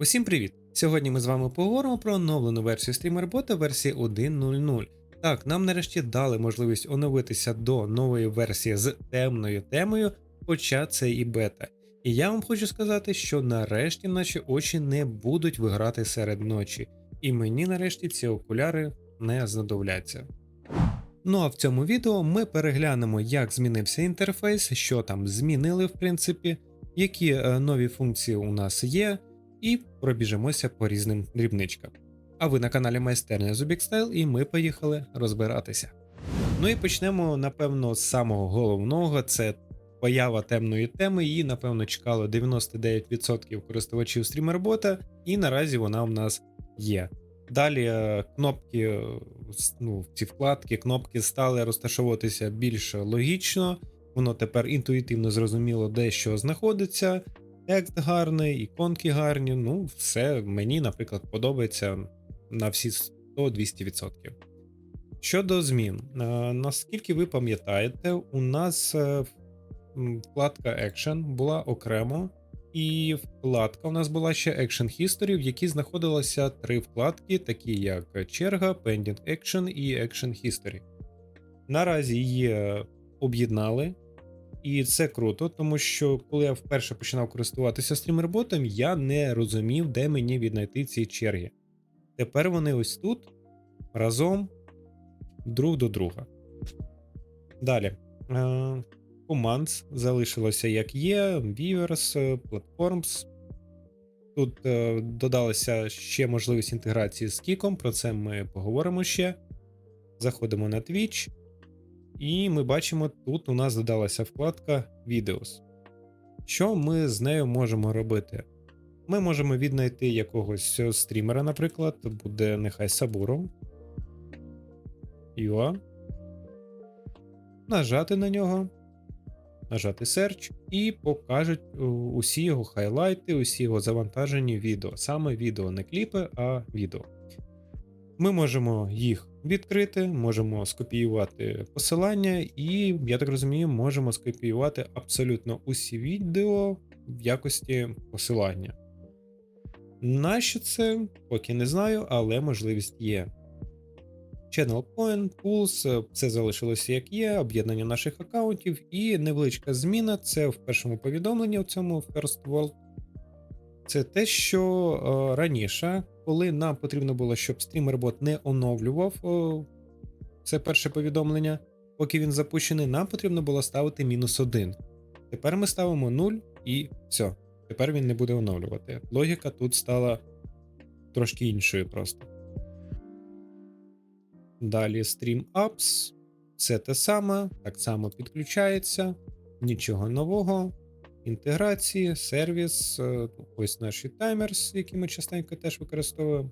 Усім привіт! Сьогодні ми з вами поговоримо про оновлену версію StreamerBot версії 1.0.0. Так, нам нарешті дали можливість оновитися до нової версії з темною темою, хоча це і бета. І я вам хочу сказати, що нарешті наші очі не будуть виграти серед ночі, і мені нарешті ці окуляри не знадобляться. Ну а в цьому відео ми переглянемо, як змінився інтерфейс, що там змінили в принципі, які е, нові функції у нас є, і пробіжимося по різним дрібничкам. А ви на каналі Майстерня Zubik і ми поїхали розбиратися. Ну і почнемо, напевно, з самого головного: це поява темної теми. Її, напевно, чекало 99% користувачів стрімербота, і наразі вона в нас є. Далі е, кнопки, е, ну, ці вкладки, кнопки стали розташовуватися більш логічно. Воно тепер інтуїтивно зрозуміло, де що знаходиться. Текст гарний, іконки гарні. Ну, все мені, наприклад, подобається на всі 100-200%. Щодо змін, наскільки ви пам'ятаєте, у нас е, вкладка Action була окремо, і вкладка у нас була ще Action History, в якій знаходилося три вкладки, такі як черга, Pending Action і Action History. Наразі її об'єднали, і це круто, тому що коли я вперше починав користуватися стрімерботом, я не розумів, де мені віднайти ці черги. Тепер вони ось тут разом друг до друга. Далі. Е, Commands залишилося як є, Viewers, е, Platforms. Тут е, додалася ще можливість інтеграції з Кіком, про це ми поговоримо ще. Заходимо на Twitch. І ми бачимо, тут у нас додалася вкладка Videos. Що ми з нею можемо робити? Ми можемо віднайти якогось стрімера, наприклад, буде нехай Сабуров. Йо. Нажати на нього, нажати Search, і покажуть усі його хайлайти, усі його завантажені відео. Саме відео, не кліпи, а відео. Ми можемо їх відкрити, можемо скопіювати посилання, і, я так розумію, можемо скопіювати абсолютно усі відео в якості посилання. Нащо це, поки не знаю, але можливість є. Channel Point, Pulse, це залишилося як є, об'єднання наших аккаунтів, і невеличка зміна це в першому повідомленні у цьому First World. Це те, що е, раніше, коли нам потрібно було, щоб стрімербот не оновлював е, це перше повідомлення, поки він запущений, нам потрібно було ставити мінус 1. Тепер ми ставимо 0 і все. Тепер він не буде оновлювати. Логіка тут стала трошки іншою просто. Далі Stream Apps. Все те саме, так само підключається, нічого нового. Інтеграції, сервіс, е, ось наші таймерс, які ми частенько теж використовуємо.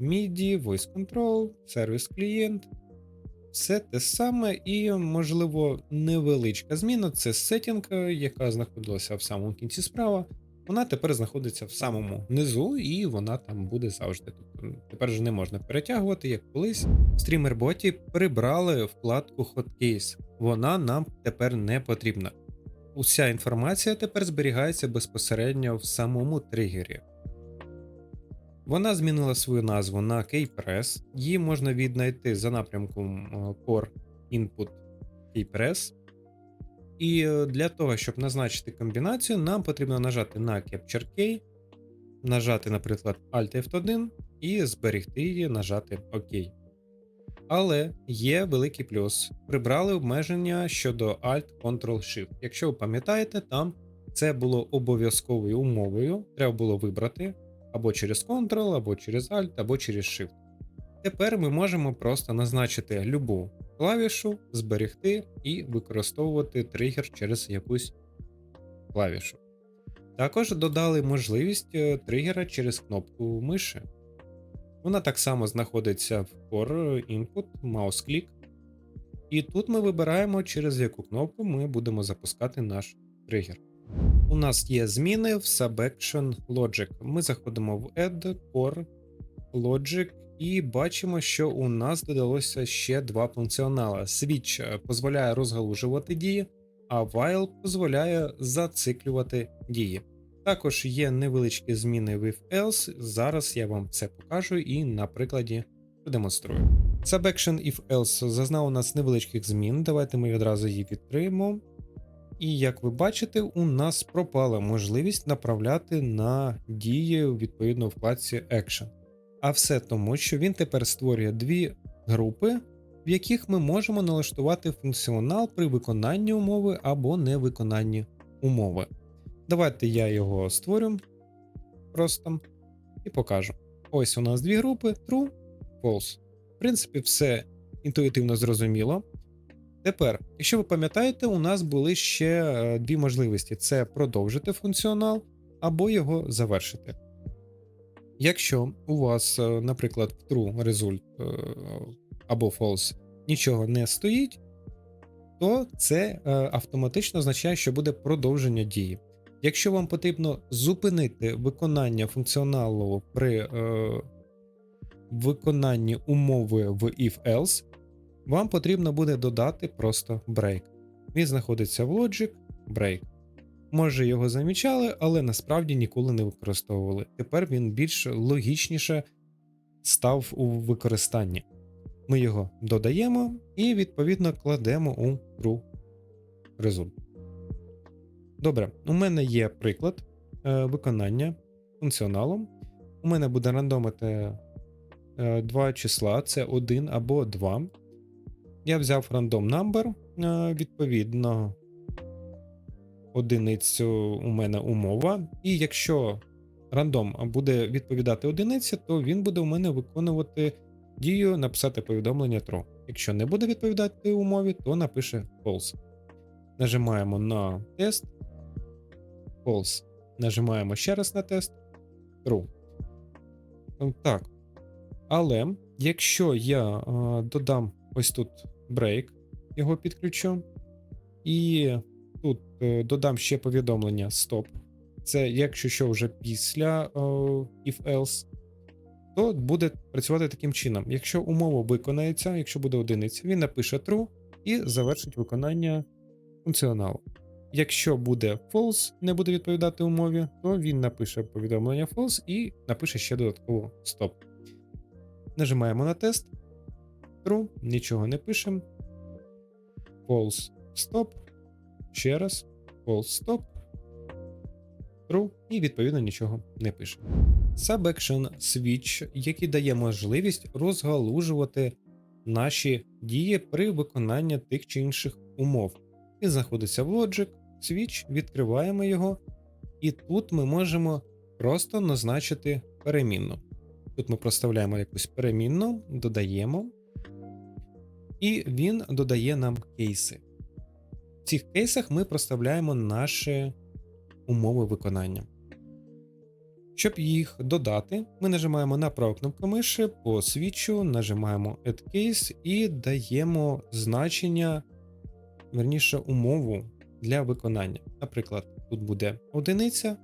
MIDI, Voice Control, сервіс клієнт. Все те саме, і, можливо, невеличка зміна це сетінг, яка знаходилася в самому кінці справа. Вона тепер знаходиться в самому низу, і вона там буде завжди. Тобто тепер вже не можна перетягувати, як колись. В стрімерботі прибрали вкладку Hotcase. Вона нам тепер не потрібна. Уся інформація тепер зберігається безпосередньо в самому тригері. Вона змінила свою назву на Keypress. Її можна віднайти за напрямком е, Core Input Keypress. І е, для того, щоб назначити комбінацію, нам потрібно нажати на Capture Key, нажати, наприклад, Alt F1 і зберегти її, нажати ОК. Але є великий плюс. Прибрали обмеження щодо Alt-Ctrl-Shift. Якщо ви пам'ятаєте, там це було обов'язковою умовою. Треба було вибрати або через Ctrl, або через Alt, або через Shift. Тепер ми можемо просто назначити любу клавішу, зберегти і використовувати тригер через якусь клавішу. Також додали можливість е, тригера через кнопку миші. Вона так само знаходиться в Core Input, Mouse Click. І тут ми вибираємо, через яку кнопку ми будемо запускати наш тригер. У нас є зміни в Subaction Logic. Ми заходимо в Add, Core, Logic і бачимо, що у нас додалося ще два функціонали. Switch дозволяє розгалужувати дії, а While дозволяє зациклювати дії. Також є невеличкі зміни в else. Зараз я вам це покажу і на прикладі продемонструю. Subaction if else зазнав у нас невеличких змін. Давайте ми відразу її відкриємо. І як ви бачите, у нас пропала можливість направляти на дії відповідно вкладці Action. А все тому, що він тепер створює дві групи, в яких ми можемо налаштувати функціонал при виконанні умови або невиконанні умови. Давайте я його створю просто і покажу. Ось у нас дві групи: True, False. В принципі, все інтуїтивно зрозуміло. Тепер, якщо ви пам'ятаєте, у нас були ще е, дві можливості: це продовжити функціонал або його завершити. Якщо у вас, е, наприклад, в true результ е, або false нічого не стоїть, то це автоматично означає, що буде продовження дії. Якщо вам потрібно зупинити виконання функціоналу при е, виконанні умови в if-else, вам потрібно буде додати просто break. Він знаходиться в Logic break. Може його замічали, але насправді ніколи не використовували. Тепер він більш логічніше став у використанні. Ми його додаємо і, відповідно, кладемо у true result. Добре, у мене є приклад е, виконання функціоналу. У мене буде рандомити е, два числа: це 1 або 2. Я взяв random number, е, відповідно, одиницю у мене умова. І якщо рандом буде відповідати одиниці, то він буде у мене виконувати дію написати повідомлення true. Якщо не буде відповідати умові, то напише false. Нажимаємо на тест. False. Нажимаємо ще раз на тест. True. Так. Але якщо я а, додам ось тут break, його підключу, і тут е, додам ще повідомлення stop. Це якщо що вже після if else, то буде працювати таким чином. Якщо умова виконається, якщо буде одиниця, він напише true і завершить виконання функціоналу. Якщо буде false, не буде відповідати умові, то він напише повідомлення false і напише ще додатково stop. Нажимаємо на тест. True, нічого не пишемо. False, stop. Ще раз. False, stop. True, і відповідно нічого не пише. Subaction Switch, який дає можливість розгалужувати наші дії при виконанні тих чи інших умов. Він знаходиться в Logic, Switch, відкриваємо його, і тут ми можемо просто назначити перемінну. Тут ми проставляємо якусь перемінну, додаємо, і він додає нам кейси. В цих кейсах ми проставляємо наші умови виконання. Щоб їх додати, ми нажимаємо на праву кнопку миші по свічу, нажимаємо Add Case і даємо значення, верніше, умову для виконання. Наприклад, тут буде одиниця,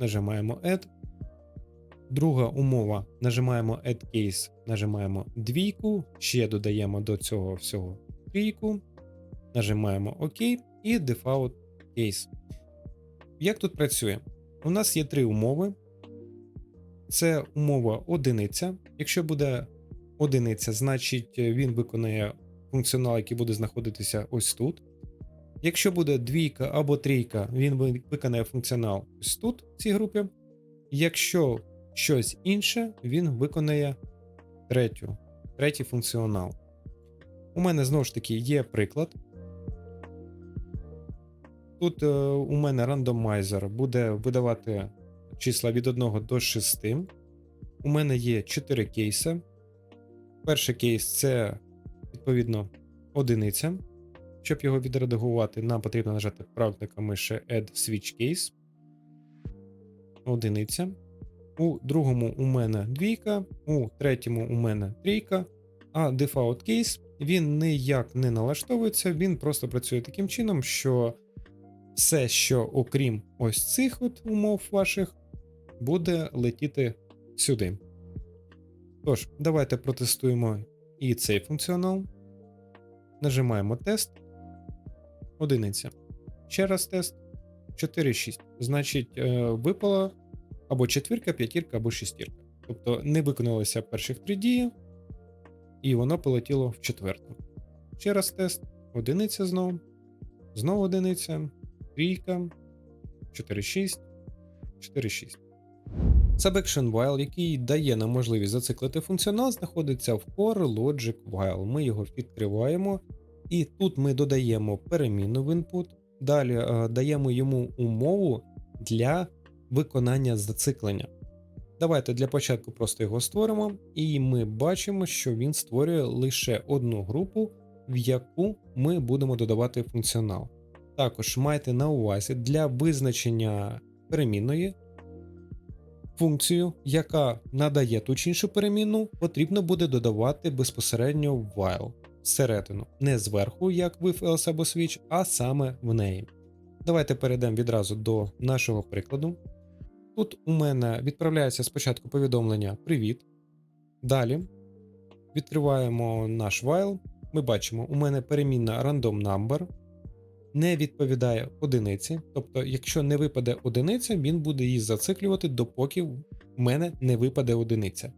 нажимаємо Add. Друга умова нажимаємо Add Case, нажимаємо двійку, ще додаємо до цього всього трійку, нажимаємо ОК і Default Case. Як тут працює? У нас є три умови. Це умова одиниця. Якщо буде одиниця, значить він виконає функціонал, який буде знаходитися ось тут. Якщо буде двійка або трійка, він виконає функціонал ось тут, в цій групі. Якщо щось інше, він виконає третю, третій функціонал. У мене знову ж таки є приклад. Тут е, у мене рандомайзер буде видавати числа від 1 до 6. У мене є 4 кейси. Перший кейс це, відповідно, одиниця. Щоб його відредагувати, нам потрібно нажати правкника миші Add Switch Case. Одиниця. У другому у мене двійка, у третьому у мене трійка, а Default Case він ніяк не налаштовується, він просто працює таким чином, що все, що окрім ось цих от умов ваших, буде летіти сюди. Тож, давайте протестуємо і цей функціонал. Нажимаємо тест. Одиниця. Ще раз тест. 4-6. Значить, е, випала або четвірка, п'ятірка, або шестірка. Тобто не виконалося перших три дії, і воно полетіло в четверту. Ще раз тест. Одиниця знову. Знову одиниця. Трійка. 4-6. 4-6. Subaction while, який дає нам можливість зациклити функціонал, знаходиться в Core Logic While. Ми його відкриваємо, і тут ми додаємо перемінну в input, далі е, даємо йому умову для виконання зациклення. Давайте для початку просто його створимо, і ми бачимо, що він створює лише одну групу, в яку ми будемо додавати функціонал. Також майте на увазі для визначення перемінної функцію, яка надає ту чи іншу перемінну, потрібно буде додавати безпосередньо в while всередину, не зверху, як в if else або switch, а саме в неї. Давайте перейдемо відразу до нашого прикладу. Тут у мене відправляється спочатку повідомлення Привіт. Далі відкриваємо наш while. Ми бачимо, у мене перемінна random number не відповідає одиниці. Тобто, якщо не випаде одиниця, він буде її зациклювати, допоки в мене не випаде одиниця.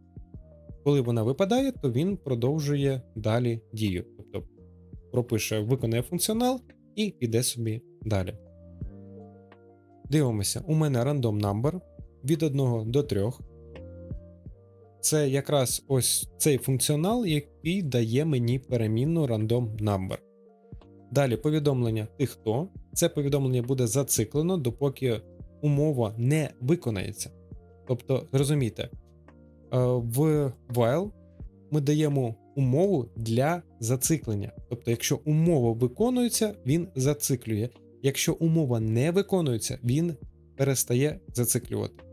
Коли вона випадає, то він продовжує далі дію. Тобто пропише, виконає функціонал і піде собі далі. Дивимося, у мене random number від 1 до 3. Це якраз ось цей функціонал, який дає мені перемінну random number. Далі повідомлення ти хто. Це повідомлення буде зациклено, допоки умова не виконається. Тобто, зрозумійте, в while ми даємо умову для зациклення. Тобто, якщо умова виконується, він зациклює. Якщо умова не виконується, він перестає зациклювати.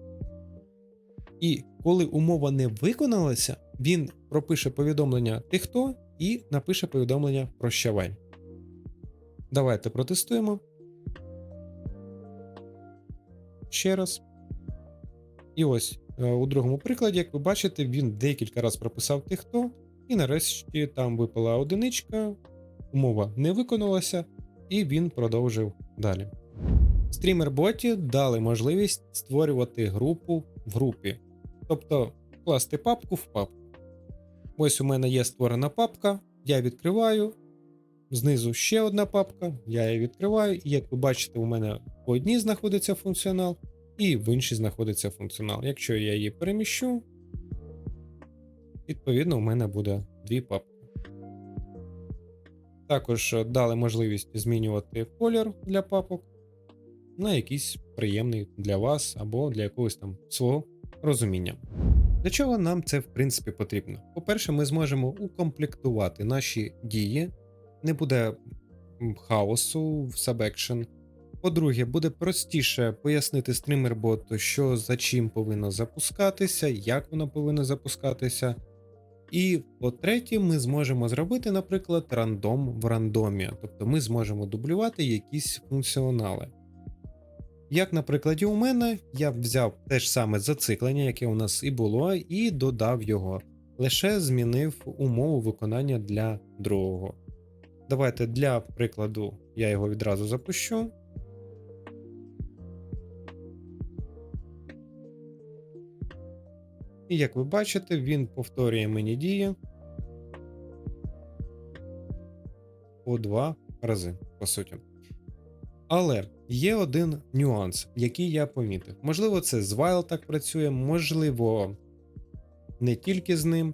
І коли умова не виконалася, він пропише повідомлення ти хто і напише повідомлення прощавай. Давайте протестуємо. Ще раз. І ось е, у другому прикладі, як ви бачите, він декілька разів прописав ти хто, і нарешті там випала одиничка, умова не виконалася, і він продовжив далі. Стрімер-боті дали можливість створювати групу в групі, тобто класти папку в папку. Ось у мене є створена папка, я відкриваю. Знизу ще одна папка, я її відкриваю, і як ви бачите, у мене в одній знаходиться функціонал, і в іншій знаходиться функціонал. Якщо я її переміщу, відповідно, у мене буде дві папки. Також дали можливість змінювати колір для папок на якийсь приємний для вас або для якогось там свого розуміння. Для чого нам це в принципі потрібно? По-перше, ми зможемо укомплектувати наші дії не буде хаосу в Subaction. По-друге, буде простіше пояснити стример-боту, що за чим повинно запускатися, як воно повинно запускатися. І по-третє, ми зможемо зробити, наприклад, рандом в рандомі, тобто ми зможемо дублювати якісь функціонали. Як на прикладі у мене, я взяв те ж саме зациклення, яке у нас і було, і додав його, лише змінив умову виконання для другого. Давайте для прикладу я його відразу запущу. І як ви бачите, він повторює мені дії по два рази, по суті. Але є один нюанс, який я помітив. Можливо, це з While так працює, можливо, не тільки з ним.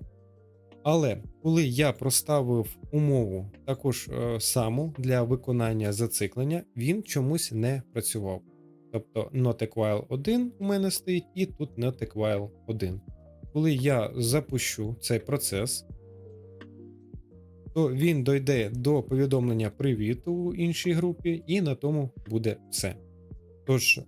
Але коли я проставив умову також е, саму для виконання зациклення, він чомусь не працював. Тобто notequile 1 у мене стоїть, і тут notequile 1. Коли я запущу цей процес, то він дойде до повідомлення привіт у іншій групі, і на тому буде все. Тож,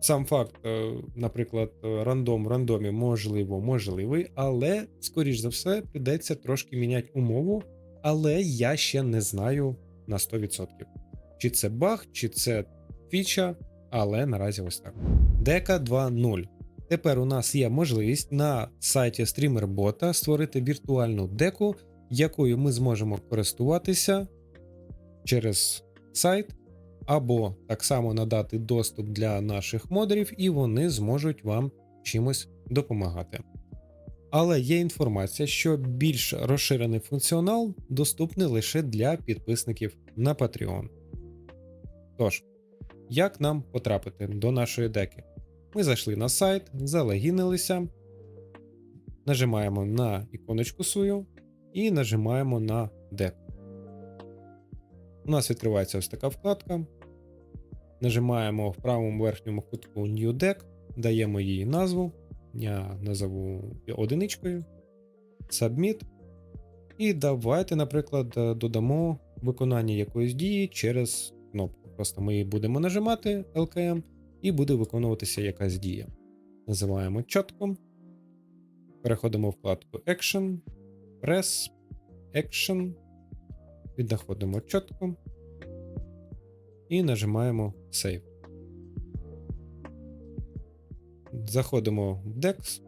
Сам факт, е, наприклад, рандом в рандомі можливо можливий, але, скоріш за все, прийдеться трошки міняти умову, але я ще не знаю на 100%. Чи це баг, чи це фіча, але наразі ось так. Дека 2.0. Тепер у нас є можливість на сайті StreamerBot створити віртуальну деку, якою ми зможемо користуватися через сайт або так само надати доступ для наших модерів, і вони зможуть вам чимось допомагати. Але є інформація, що більш розширений функціонал доступний лише для підписників на Patreon. Тож, як нам потрапити до нашої деки? Ми зайшли на сайт, залогінилися, нажимаємо на іконочку свою і нажимаємо на деку. У нас відкривається ось така вкладка. Нажимаємо в правому верхньому кутку New Deck, даємо їй назву. Я назову одиничкою. Submit. І давайте, наприклад, додамо виконання якоїсь дії через кнопку. Просто ми її будемо нажимати LKM і буде виконуватися якась дія. Називаємо чітко. Переходимо в вкладку Action, Press, Action. Віднаходимо чітко і нажимаємо Save. Заходимо в DEX,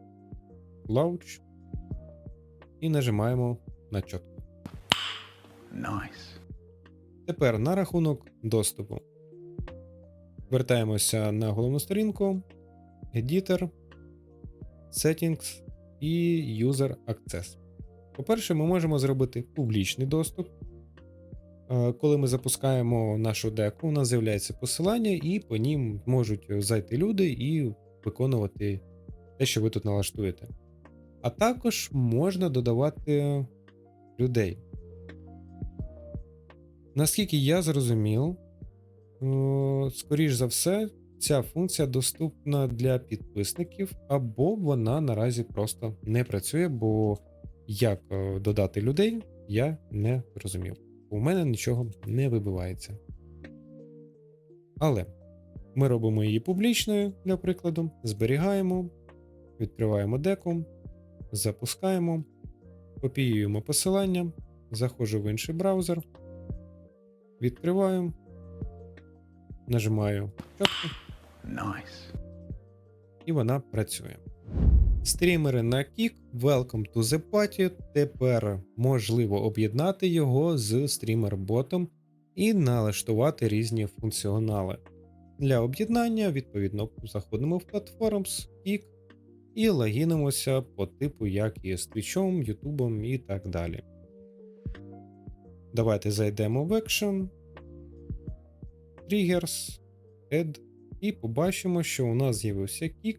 Launch і нажимаємо на чітко. Nice. Тепер на рахунок доступу. Вертаємося на головну сторінку, Editor, Settings і User Access. По-перше, ми можемо зробити публічний доступ. Е, Коли ми запускаємо нашу деку, у нас з'являється посилання, і по нім можуть зайти люди і виконувати те, що ви тут налаштуєте. А також можна додавати людей. Наскільки я зрозумів, скоріш за все, ця функція доступна для підписників, або вона наразі просто не працює, бо як е, додати людей, я не зрозумів. У мене нічого не вибивається. Але ми робимо її публічною, для прикладу, зберігаємо, відкриваємо деку, запускаємо, копіюємо посилання, заходжу в інший браузер, відкриваю, нажимаю Nice. і вона працює. Стрімери на Kik, Welcome to the Party. Тепер можливо об'єднати його з стрімер-ботом і налаштувати різні функціонали. Для об'єднання, відповідно, заходимо в Platforms, Kik і логінимося по типу, як і з Twitch, YouTube і так далі. Давайте зайдемо в Action, Triggers, Add, і побачимо, що у нас з'явився Kik.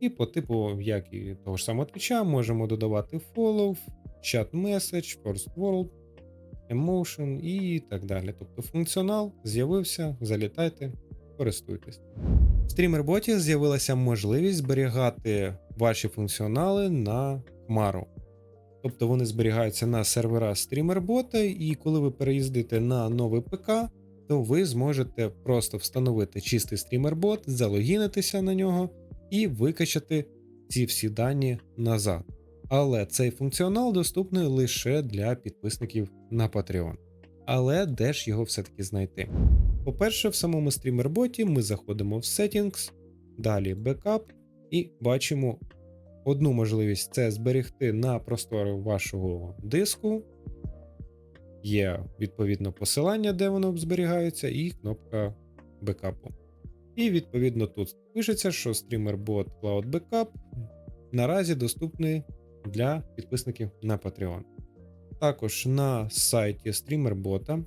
І по типу, як і того ж самого Twitch, можемо додавати follow, chat message, first world, emotion і так далі. Тобто функціонал з'явився, залітайте, користуйтесь. В стрімер-боті з'явилася можливість зберігати ваші функціонали на хмару. Тобто вони зберігаються на сервера стрімер-бота, і коли ви переїздите на новий ПК, то ви зможете просто встановити чистий стрімер-бот, залогінитися на нього і викачати ці всі дані назад. Але цей функціонал доступний лише для підписників на Patreon. Але де ж його все-таки знайти? По-перше, в самому стрімер-боті ми заходимо в Settings, далі Backup, і бачимо одну можливість це зберегти на простори вашого диску. Є відповідно посилання, де воно зберігається, і кнопка бекапу. І відповідно тут пишеться, що StreamerBot Cloud Backup наразі доступний для підписників на Patreon. Також на сайті StreamerBot,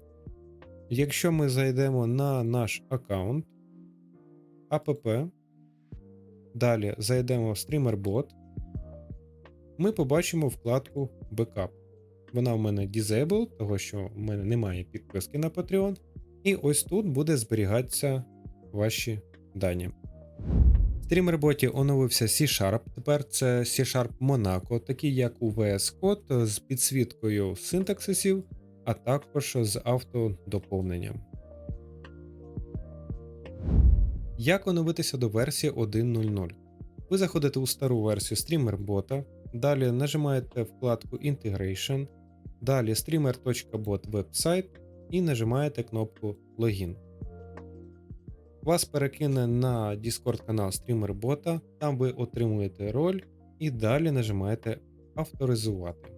якщо ми зайдемо на наш аккаунт, app, далі зайдемо в StreamerBot, ми побачимо вкладку Backup. Вона в мене Disabled, того що в мене немає підписки на Patreon. І ось тут буде зберігатися ваші дані. Стрімерботі оновився C-Sharp, тепер це C-Sharp Monaco, такий як у VS Code з підсвіткою синтаксисів, а також з автодоповненням. Як оновитися до версії 1.0.0? Ви заходите у стару версію стрімербота, далі нажимаєте вкладку Integration, далі streamer.bot вебсайт і нажимаєте кнопку Логін. Вас перекине на Discord канал стрімербота, там ви отримуєте роль і далі нажимаєте Авторизувати.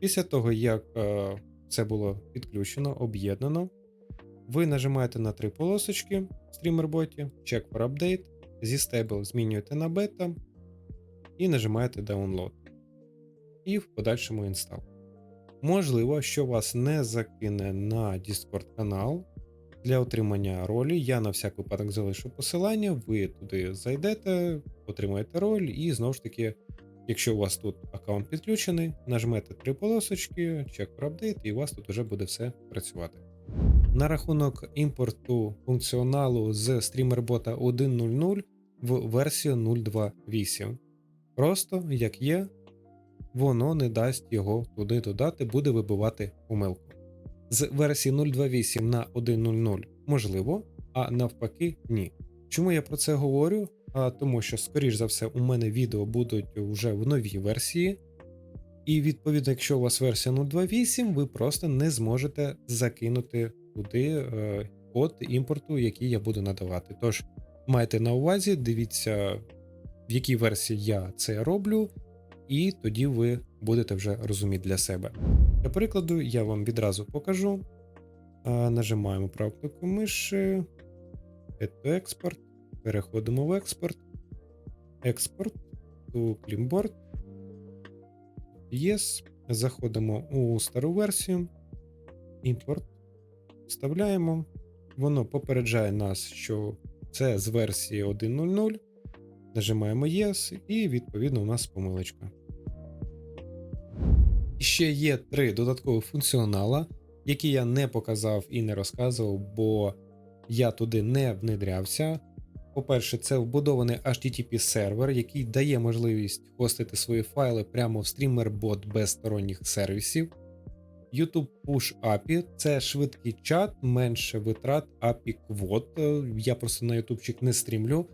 Після того, як е, все було підключено, об'єднано. Ви нажимаєте на три полосочки в стрімерботі, Check for Update, зі Stable змінюєте на бета і нажимаєте Download. І в подальшому інстал. Можливо, що вас не закине на Discord канал. Для отримання ролі я на всяк випадок залишу посилання, ви туди зайдете, отримаєте роль, і знову ж таки, якщо у вас тут аккаунт підключений, нажмете три полосочки, Check for Update, і у вас тут вже буде все працювати. На рахунок імпорту функціоналу з StreamerBot 1.0.0 в версію 0.2.8. Просто як є, воно не дасть його туди додати, буде вибивати помилку. З версії 0.2.8 на 1.0.0 можливо, а навпаки, ні. Чому я про це говорю? А, тому що, скоріш за все, у мене відео будуть вже в новій версії, і відповідно, якщо у вас версія 0.2.8, ви просто не зможете закинути туди е, код імпорту, який я буду надавати. Тож майте на увазі, дивіться, в якій версії я це роблю, і тоді ви будете вже розуміти для себе. Для прикладу, я вам відразу покажу. Нажимаємо праву кнопку миші, to переходимо в експорт, експорт to Clipboard, Yes, заходимо у стару версію, імпорт, вставляємо. Воно попереджає нас, що це з версії 1.0.0. Нажимаємо Yes, і відповідно у нас помилочка. Ще є три додаткові функціонала, які я не показав і не розказував, бо я туди не внедрявся. По-перше, це вбудований HTTP сервер, який дає можливість хостити свої файли прямо в StreamerBot без сторонніх сервісів. YouTube Push API це швидкий чат, менше витрат API квот. Я просто на ютубчик не стрімлю.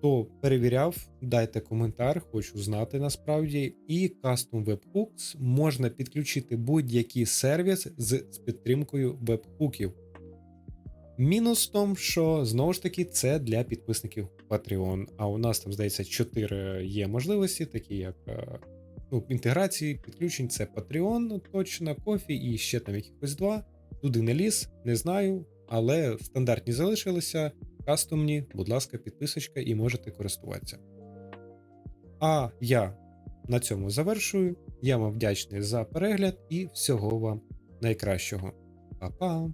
Хто перевіряв, дайте коментар, хочу знати насправді. І Custom Webhooks можна підключити будь-який сервіс з, з підтримкою вебхуків. Мінус в тому, що знову ж таки це для підписників Patreon. А у нас там, здається, 4 є можливості, такі як е, ну, інтеграції, підключень, це Patreon, точно, кофі і ще там якихось два. Туди не ліз, не знаю, але стандартні залишилися кастомні, будь ласка, підписочка і можете користуватися. А я на цьому завершую. Я вам вдячний за перегляд і всього вам найкращого. Па-па!